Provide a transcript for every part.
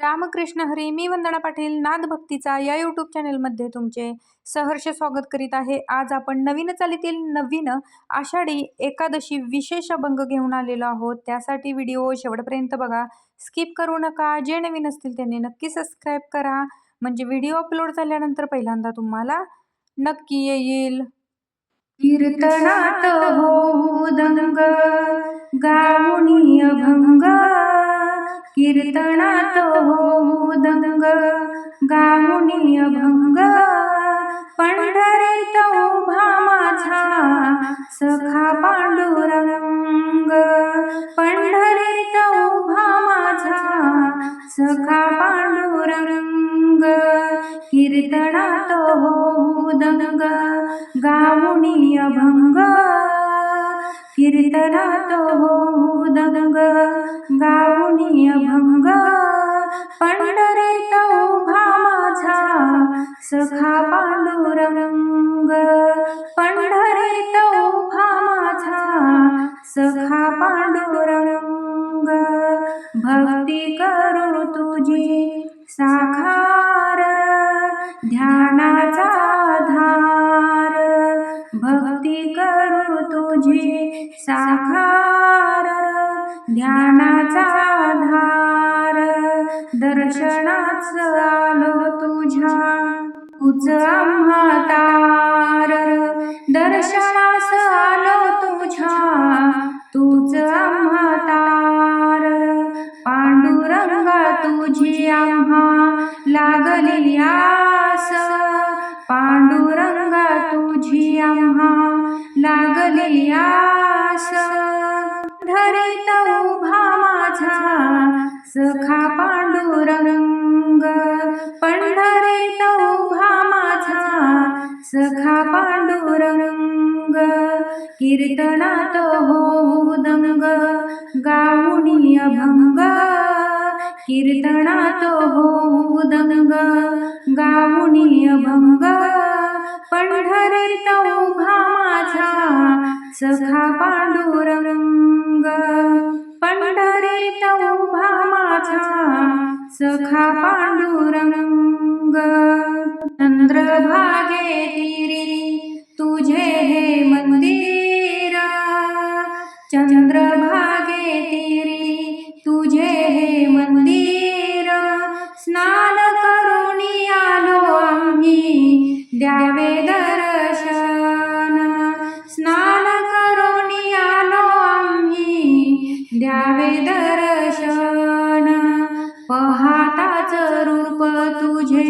रामकृष्ण हरी मी वंदना पाटील नाद भक्तीचा या यूट्यूब चॅनलमध्ये तुमचे सहर्ष स्वागत करीत आहे. आज आपण नवीन चालीतील नवीन आषाढी एकादशी विशेष अभंग घेऊन आलेलो आहोत. त्यासाठी व्हिडिओ शेवटपर्यंत बघा. स्किप करू नका. जे नवीन असतील त्यांनी नक्की सबस्क्राईब करा. म्हणजे व्हिडिओ अपलोड झाल्यानंतर पहिल्यांदा तुम्हाला नक्की येईल. कीर्तनात हो दंग. गाऊनी अभंग. कीर्तनात हो दंग गाऊनी अभंग. पंढरीत उभा माझा सखा पांडुरंग. पंढरीत उभा माझा सखा पांडुरंग. कीर्तनात हो दंग गाऊनी अभंग. कीर्तनात तो दंग गाऊनी अभंग पंढरीत उभा माझा सखा पांडुरंग पंढरीत उभा माझा सखा पांडुरंग भक्ती करू तुझी साखार ध्यानाचा तुझी साखार ध्यानाचा धार दर्शनाच आलो तुझ्या. उच आम्हा दर्शनास आलो तुझ्या. तूच आम्हा तार पांडुरंगा तुझी आम्हा लागलेली आस. पांडुरंगा तुझी आम्हा लाग कैलास धरित उभा माझा सखा पांडुरंग. पंढरीत उभा माझा सखा पांडुरंग. कीर्तनात हो दंग गाऊनी अभंग. कीर्तनात हो दंग गाऊनी अभंग. पंढरीत उभा माझा सखा पांडुरंग. पंढरीत उभा माझा सखा पांडुरंग. चंद्रभागे तिरी तुझे हे मंदिर. चंद्रभागे तिरी तुझे हे मंदिर.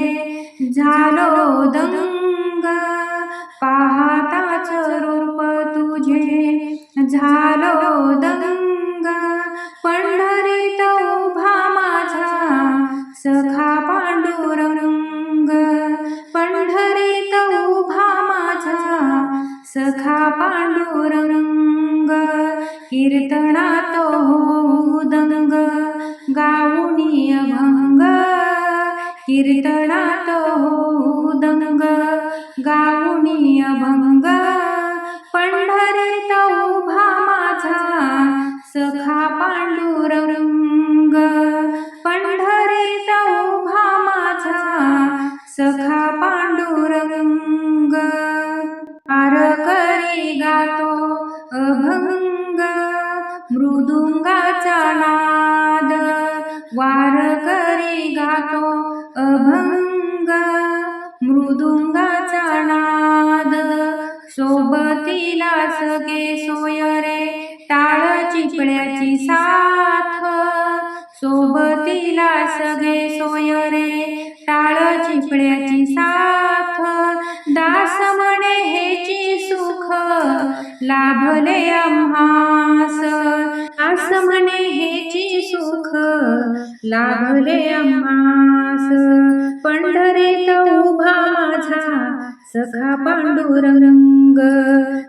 म्हणजे झालो दंग. पाहताच रूप तुझे झालो दंग. पंढरीत उभा माझा सखा पांडुरंग. पंढरीत उभा माझा सखा पांडुरंग. कीर्तनात हो दंग. गाऊनी अभंग कीर्तनात हो दंग गाऊनी अभंग पंढरीत उभा माझा सखा पांडुरंग पंढरीत उभा माझा सखा पांडुरंग आर करे गातो अभंग मृदुंगाचा नाद वारकरी गातो नाद सोबतीला सगे सोयरे टाळ चिपळ्याची साथ. सोबतीला सगे सोयरे टाळ चिपळ्याची साथ. दास म्हणे हेची सुख लाभले आम्हास. दास म्हणे हेची सुख लाभले आम्हास. पंढरीत उभा सखा पांडुरंग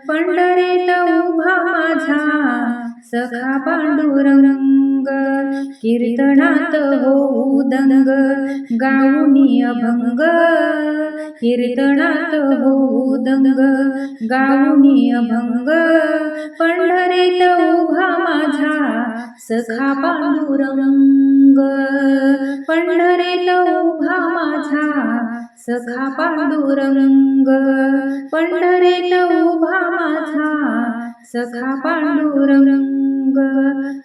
पंढरीत उभा माझा. सखा पांडुरंग कीर्तनात हो दंग गाऊनी अभंग. कीर्तनात हो दंग गाऊनी अभंग. माझा सखा पांडुरंग पंढरीत उभा माझा सखा पांडुरंग पंढरीत उभा माझा सखा पांडुरंग.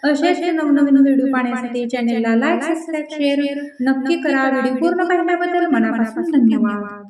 असेच नवनवीन व्हिडिओ पाहण्यासाठी चॅनलला लाईक सबस्क्राईब शेअर नक्की करा. व्हिडिओ पूर्ण पाहिल्याबद्दल मनापासून धन्यवाद.